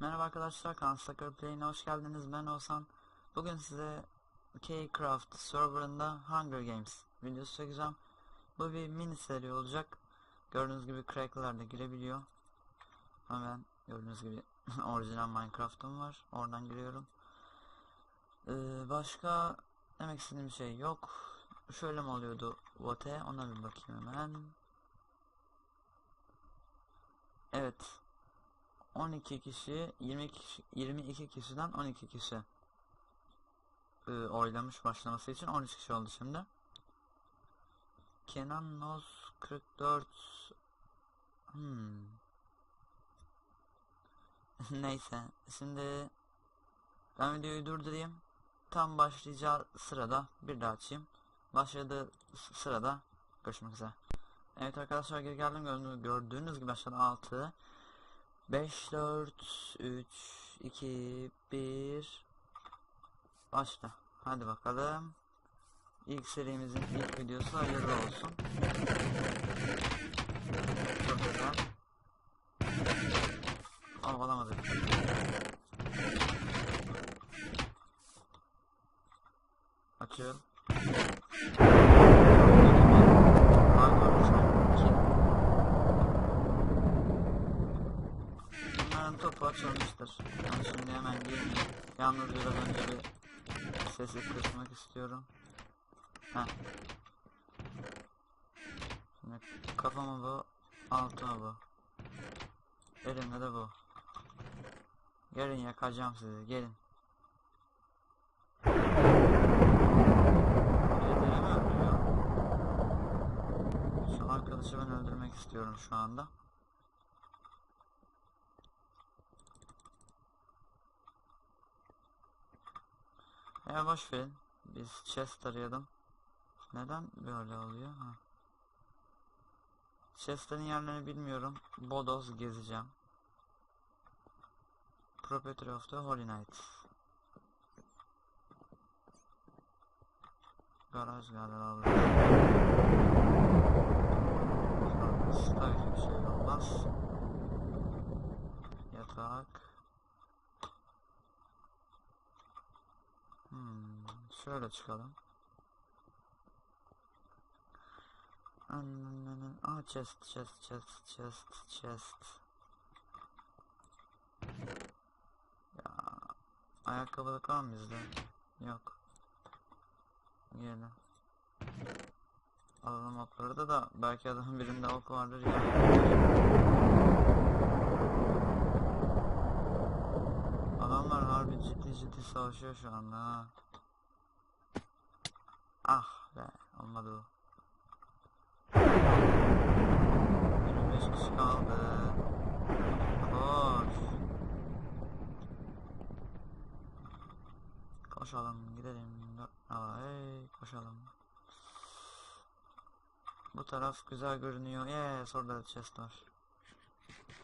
Merhaba arkadaşlar, Kansaker Play'ine hoş geldiniz. Ben Oğuzhan. Bugün size K-Craft serverında Hunger Games videosu çekeceğim. Bu bir mini seri olacak. Gördüğünüz gibi crackler de girebiliyor. Hemen gördüğünüz gibi orijinal Minecraft'ım var. Oradan giriyorum. Ee, başka demek istediğim şey yok. Şöyle mi oluyordu vote? Ona bir bakayım hemen. Evet. 12 kişi 22 kişi 22 kişiden 12 kişi e, oylamış başlaması için 13 kişi oldu şimdi. Kenan Noz 44 hmm. Neyse şimdi ben videoyu durdurayım. Tam başlayacağı sırada bir daha açayım. Başladığı sırada görüşmek üzere. Evet arkadaşlar geri geldim gördüğünüz gibi aşağıda 6 5 4 3 2 1 Başla. Hadi bakalım. İlk serimizin ilk videosu hayırlı olsun. Çok güzel. Aa alamadık. Açıyorum. Var var sanki. Topu açılmıştır. Ben şimdi hemen girmeyeyim. Yalnız biraz önce bir sesi kısmak istiyorum. Heh. Şimdi kafama bu, altıma bu. Elimde de bu. Gelin yakacağım sizi, gelin. Şu arkadaşı ben öldürmek istiyorum şu anda. Ya boş verin. Biz chest arıyordum. Neden böyle oluyor? Ha. Chest'lerin yerlerini bilmiyorum. Bodos gezeceğim. Property of the Holy Knight. Garaj galiba. Tabii bir şey olmaz. Yatak. Hmm, şöyle çıkalım. Aa chest, chest, chest, chest, chest. Ya, ayakkabılık var mı bizde? Yok. Yine. Alalım okları da da belki adamın birinde ok vardır ya. Adamlar harbi ciddi ciddi savaşıyor şu anda ha. Ah be olmadı o. 25 kişi kaldı. Koş. Koşalım gidelim. Hey, koşalım. Bu taraf güzel görünüyor. Yes orada da chest var.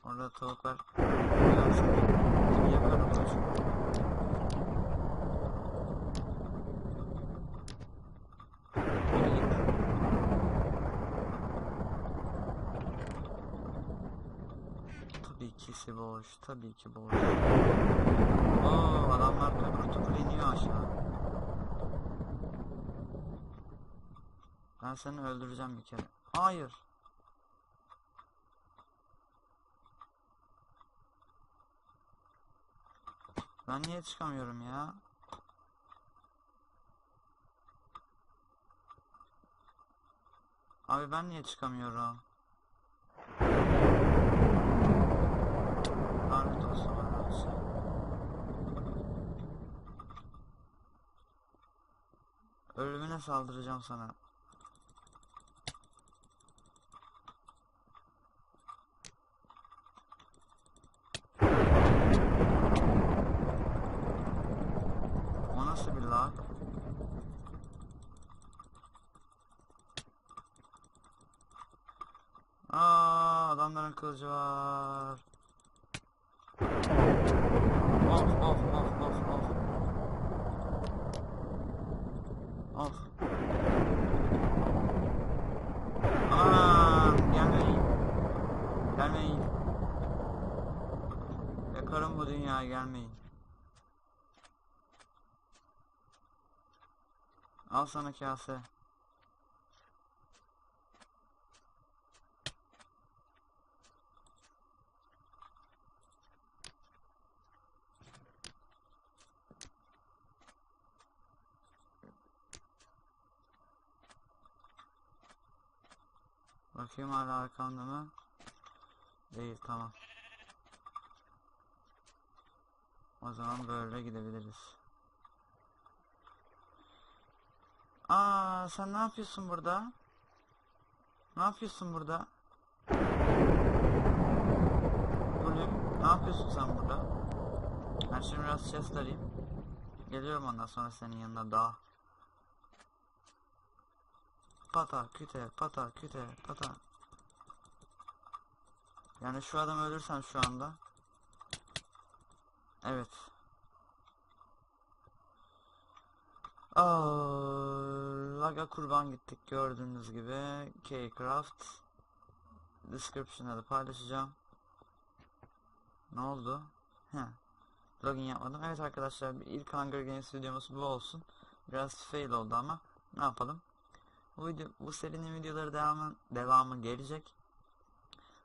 Orada tavuk var. Gelsin. Şimdi yakarım. Tabii ikisi boş. Tabii ki boş. Oo adamlar topur iniyor aşağı. Ben seni öldüreceğim bir kere. Hayır. Ben niye çıkamıyorum ya? Abi ben niye çıkamıyorum? Lanet olsun arkadaşlar. Ölümüne saldıracağım sana. Bir lag? Aa, adamların kılıcı var. Of of of of of. Of. Aa, gelmeyin. Gelmeyin. Yakarım bu dünyaya gelmeyin. Al sana kase. Bakayım hala arkamda mı? Değil tamam. O zaman böyle gidebiliriz. Aa sen ne yapıyorsun burada? Ne yapıyorsun burada? Oğlum ne yapıyorsun sen burada? Ben şimdi biraz chest arayayım. Geliyorum ondan sonra senin yanına daha. Pata küte pata küte pata. Yani şu adam ölürsem şu anda. Evet. Aa, Laga kurban gittik gördüğünüz gibi. K-Craft. Description'da da paylaşacağım. Ne oldu? Heh. Login yapmadım. Evet arkadaşlar ilk Hunger Games videomuz bu olsun. Biraz fail oldu ama ne yapalım. Bu video bu serinin videoları devamı devamı gelecek.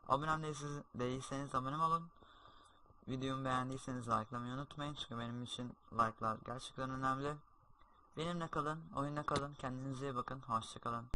Abone değilseniz, değilseniz abone olun. Videomu beğendiyseniz likelamayı unutmayın çünkü benim için like'lar gerçekten önemli. Benimle kalın, oyunla kalın, kendinize iyi bakın, hoşçakalın.